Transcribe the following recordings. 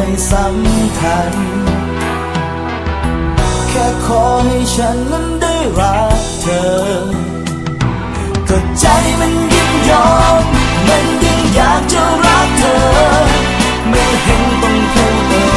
ไม่สำคัญ แค่ขอให้ฉันนั้นได้รักเธอ ก็ใจมันยินยอม มันยิ่งอยากจะรักเธอ ไม่เห็นต้องพูดเลย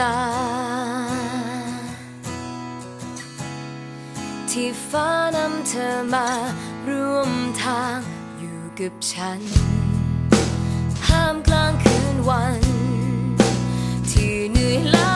ตา ที่ฟ้านำเธอมารวมทางอยู่กับฉัน ห้ามกลางคืนวัน ที่เหนื่อยล้า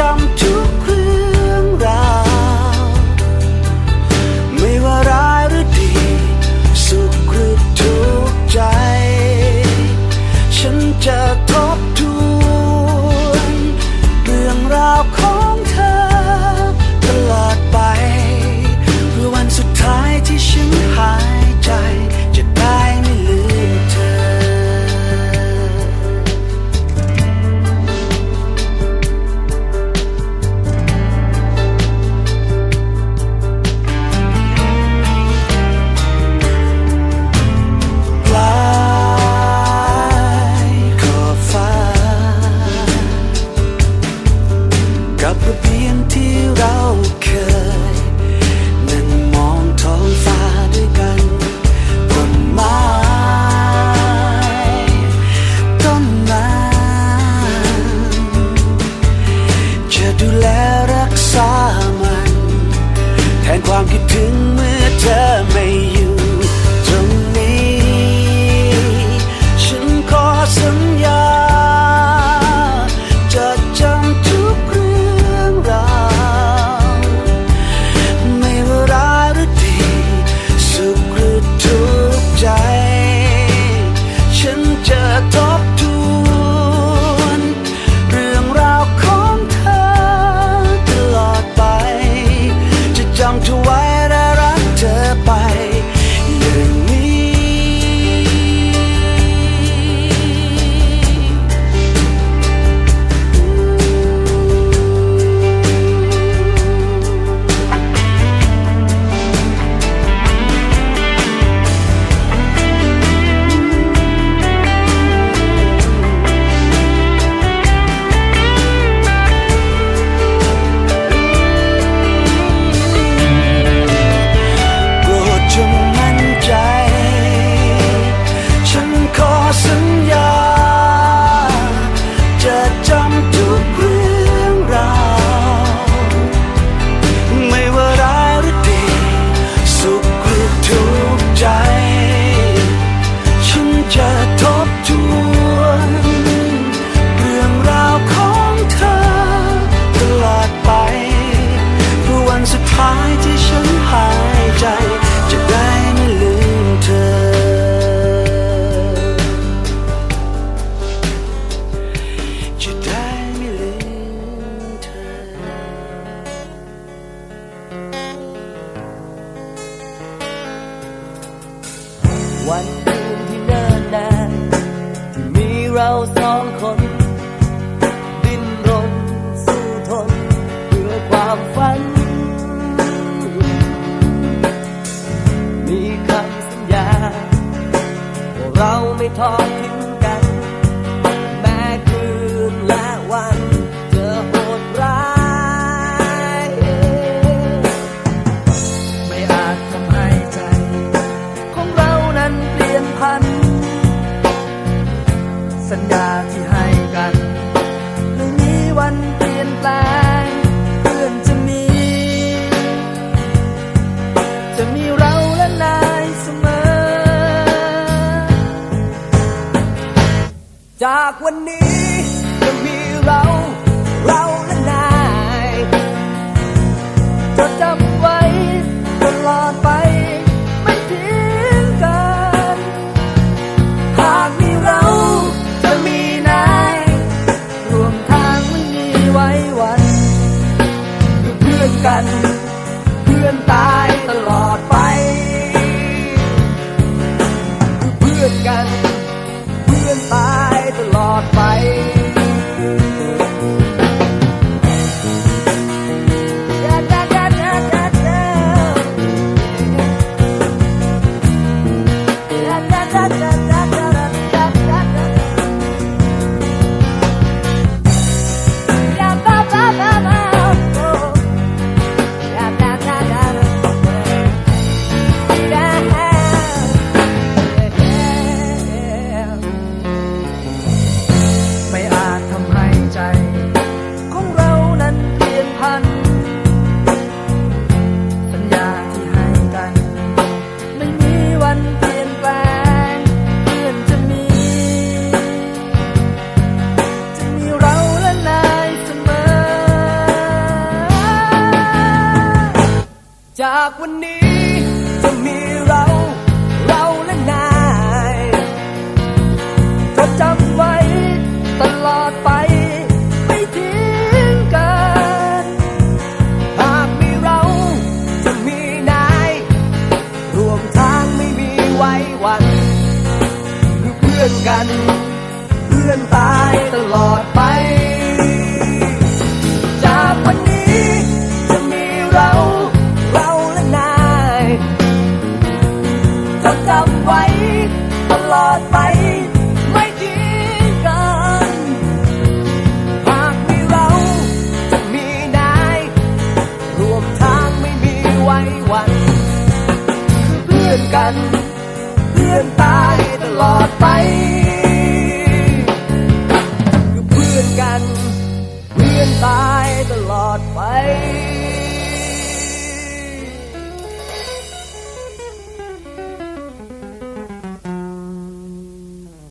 jump me talking. นี้จะมีเรา เราและนายจดจำ ประจำไว้